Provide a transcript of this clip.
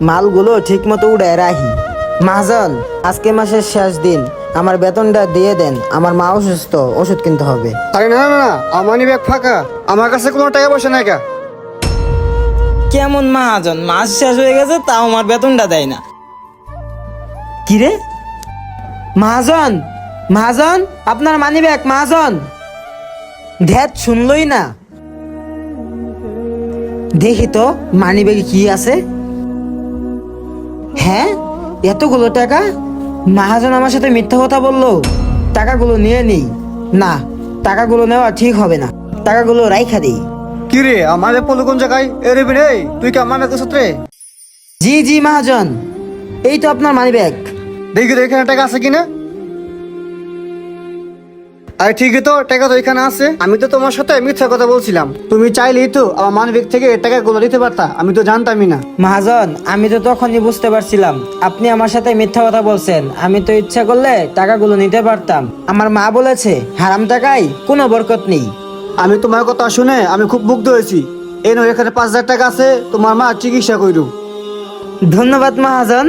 মালগুলো ঠিক মতো উড়ে রাহি মহাজন আজকে মাসের শেষ দিন। আমার বেতনটা দিয়ে দেন। আমার মা অসুস্থ ওষুধ কিনতে হবে। আরে না না না আমার ব্যাগ ফাঁকা। আমার কাছে কোনো টাকা পয়সা নাই কা কেমন মহাজন? মাস শেষ হয়ে গেছে তাও আমার বেতনটা দেয় না। কিরে মহাজন মহাজন আপনার মানি ব্যাগ মহাজন। ধ্যাত শুনলই না। দেখি তো মানি ব্যাগে কি আছে? হ্যাঁ? এতগুলো টাকা? মাহাজন আমার সাথে মিথ্যা কথা বলল। টাকাগুলো নিয়ে নেই। না টাকাগুলো নেওয়া ঠিক হবে না। টাকাগুলো রাইখা দিই কি রে আমাদের পলু কোন জায়গায় এ রে রে? তুই কি আমার ব্যাগ সূত্রে জি জি মহাজন। এই তো আপনার মানি ব্যাগ দেখি এখানে টাকা আছে কিনা? আরে ঠিকই তো টাকা তো এখানে আছে। আমি তো তোমার সাথে মিথ্যা কথা বলছিলাম। তুমি চাইলেই তো আমার মান ব্যাগ থেকে টাকা গুলো দিতে পারতা আমি তো জানতামই না। মহাজন আমি তো তখনই বুঝতে পারছিলাম। আপনি আমার সাথে মিথ্যা কথা বলছেন। আমি তো ইচ্ছা করলে টাকাগুলো নিতে পারতাম। আমার মা বলেছে হারাম টাকায় কোনো বরকত নেই। আমি তোমার কথা শুনে আমি খুব মুগ্ধ হয়েছি। এই নয় এখানে পাঁচ হাজার টাকা আছে তোমার মা চিকিৎসা করু ধন্যবাদ মহাজন।